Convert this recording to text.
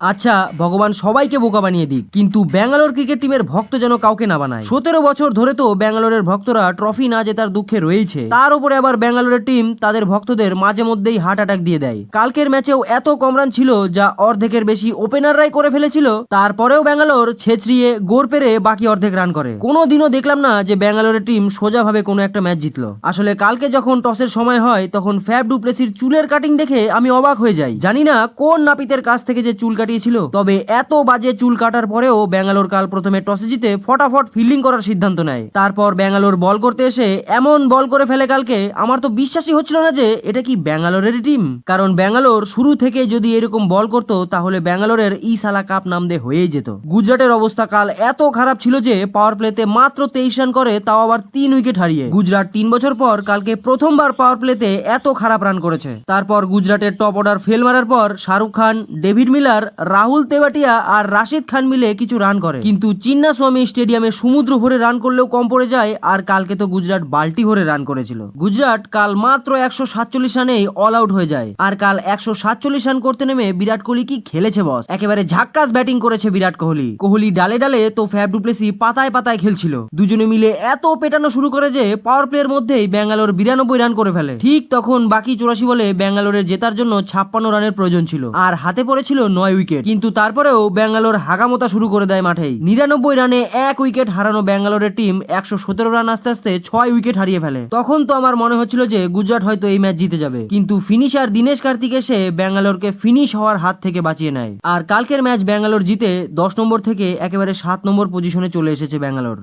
আচ্ছা ভগবান সবাইকে বোকা বানিয়ে দিক, কিন্তু ব্যাঙ্গালোর ক্রিকেট টিমের ভক্ত যেন কাউকে না বানায়। সতেরো বছর ধরে তো ব্যাঙ্গালোরের ভক্তরা ট্রফি না জেতার দুঃখে রয়েছে তার উপরে আবার ব্যাঙ্গালোরের টিম তাদের ভক্তদের মাঝে মধ্যেই হার্ট অ্যাটাক দিয়ে দেয়। কালকের ম্যাচেও এত কম রান ছিল যা অর্ধেকের বেশি ওপেনাররাই করে ফেলেছিল। তারপরেও ব্যাঙ্গালোর ছেচড়িয়ে গোর পেরে বাকি অর্ধেক রান করে। কোনো দিনও দেখলাম না যে ব্যাঙ্গালোরের টিম সোজাভাবে কোনো একটা ম্যাচ জিতলো। আসলে কালকে যখন টসের সময় হয়, তখন ফ্যাব ডুপ্লেসির চুলের কাটিং দেখে আমি অবাক হয়ে যাই। জানি না কোন নাপিতের কাছ থেকে যে চুল কাটিয়েছিল তবে এত বাজে চুল কাটার পরেও ব্যাঙ্গালোর কাল প্রথমে টসে জিতে ফটাফট ফিল্ডিং করার সিদ্ধান্ত নেয়। তারপর ব্যাঙ্গালোর বল করতে এসে এমন বল করে ফেলে কালকে। আমার তো বিশ্বাসই হচ্ছিল না যে এটা কি ব্যাঙ্গালোরের টিম কারণ ব্যাঙ্গালোর শুরু থেকে যদি এরকম বল করতো, তাহলে ব্যাঙ্গালোরের ইসালা কাপ নাম দিয়ে হয়েই যেত। গুজরাটের অবস্থা কাল এত খারাপ ছিল যে পাওয়ার প্লেতে মাত্র তেইশ রান করে, তাও আবার তিন উইকেট হারিয়ে। গুজরাট তিন বছর পর কালকে প্রথমবার পাওয়ার প্লেতে এত খারাপ রান করেছে। তারপর গুজরাটের টপ অর্ডার ফেল মারার পর শাহরুখ খান, ডেভিড মিলার রাহুল তেবাটিয়া আর রাশিদ খান মিলে কিছু রান করে। কিন্তু চিন্নাস্বামী স্টেডিয়ামে সমুদ্র ভরে রান করলেও কম পড়ে যায়, আর কালকে তো গুজরাট বাল্টি ভরে রান করেছিল। গুজরাট কাল মাত্র একশো সাতচল্লিশ রানেই অল আউট হয়ে যায়, আর কাল একশো সাতচল্লিশ রান করতে নেমে বিরাট কোহলি কি খেলেছে বস একেবারে ঝাক্কাস ব্যাটিং করেছে বিরাট কোহলি। কোহলি ডালে ডালে তো ফ্যাব ডুপ্লেসি পাতায় পাতায় খেলছিল। দুজনে মিলে এত পেটানো শুরু করে যে পাওয়ার প্লের মধ্যেই ব্যাঙ্গালোর বিরানব্বই রান করে ফেলে। ঠিক তখন বাকি চুরাশি বলে ব্যাঙ্গালোরের জেতার জন্য ছাপ্পান্ন রানের প্রয়োজন ছিল, আর হাতে পড়েছিল নয় উইকেট কিন্তু তারপরেও ব্যাঙ্গালোর হাগামতা শুরু করে দেয় মাঠেই। নিরানব্বই রানে এক উইকেট হারানো ব্যাঙ্গালোরের টিম একশো সতেরো রান আস্তে আস্তে ছয় উইকেট হারিয়ে ফেলে। তখন তো আমার মনে হচ্ছিল যে গুজরাট হয়তো এই ম্যাচ জিতে যাবে। কিন্তু ফিনিশার দিনেশ কার্তিক এসে ব্যাঙ্গালোরকে ফিনিশ হওয়ার হাত থেকে বাঁচিয়ে নেয়। আর কালকের ম্যাচ ব্যাঙ্গালোর জিতে দশ নম্বর থেকে একেবারে সাত নম্বর পজিশনে চলে এসেছে ব্যাঙ্গালোর।